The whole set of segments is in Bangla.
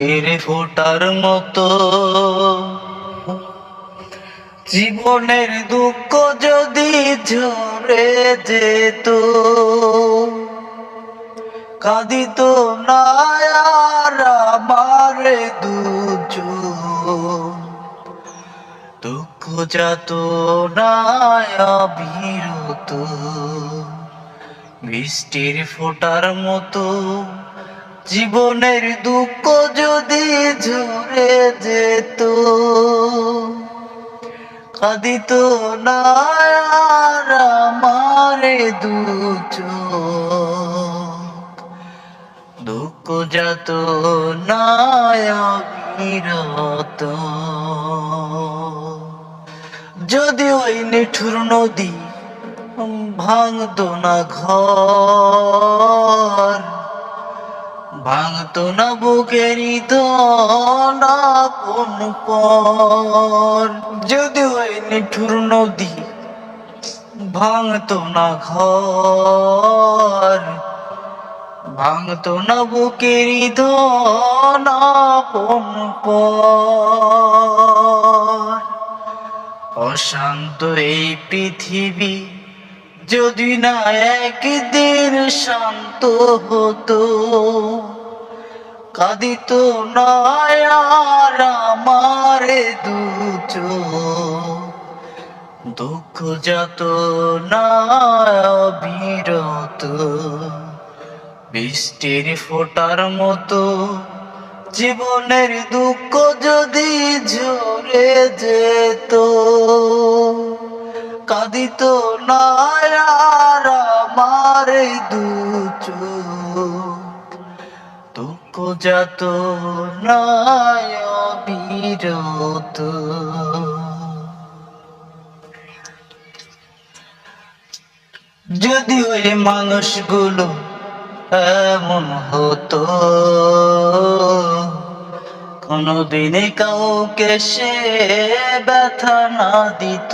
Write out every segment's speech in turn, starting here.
এরে ফোটার মতো। জীবনের দুঃখ যদি ঝরে যেত, কাঁদিত না আর আমার দুজন। দুঃখ যাত না অবিরত বৃষ্টির ফোটার মতো। জীবনের দুঃখ যদি ঝরে যেত, কাঁদিত না আর আমার দুচোখ। দুঃখ যত নায়বিরত যদি ওই নিঠুর নদী ভাঙতো না ঘর ভাঙতো না বুকেরই দনা কোন পর। যদি ওই নিঠুর নদী ভাঙতো না ঘর, ভাঙতো না বুকেরই দনা কোন পর। অশান্ত এই পৃথিবী যদি না একদিন শান্ত হতো, কাঁদিত না আর আমার দুচ দুঃখ যত না বিরত, বৃষ্টির ফোটার মতো জীবনের দুঃখ যদি ঝরে যেত। কাঁদিত না আর আমার দুচ দুঃখ যত নয় বিরত যদি ওই মানুষগুলো এমন হতো কোনদিনে কাউকে সে ব্যথা না দিত।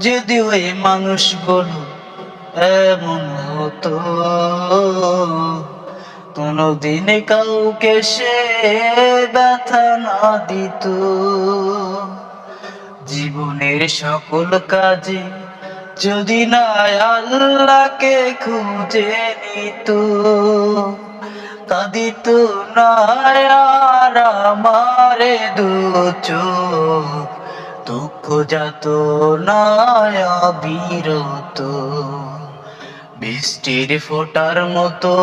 যদি ওই মানুষগুলো এমন হতো কোনদিনে কাউকে সে ব্যথা না দিত। জীবনের সকল কাজে যদি না আল্লাহকে খুঁজে নিত কাঁদিত না আর আমারে দুচ দুঃখ যাত না বিরত বৃষ্টির ফোটার মতো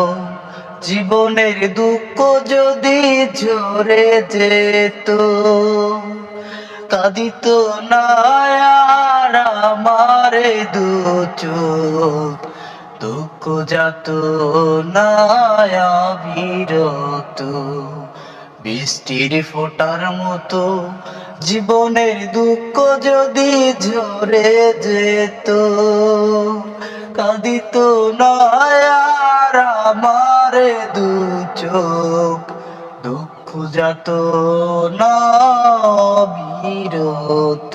জীবনের দুঃখ যদি ঝরে যেত কাঁদিত না আর আমার দুচ দুঃখ যাত না বিরত বৃষ্টির ফোটার মতো জীবনের দুঃখ যদি ঝরে যেত, কাঁদিত না আর আমার দু চোখ। দুঃখ যত না বিরত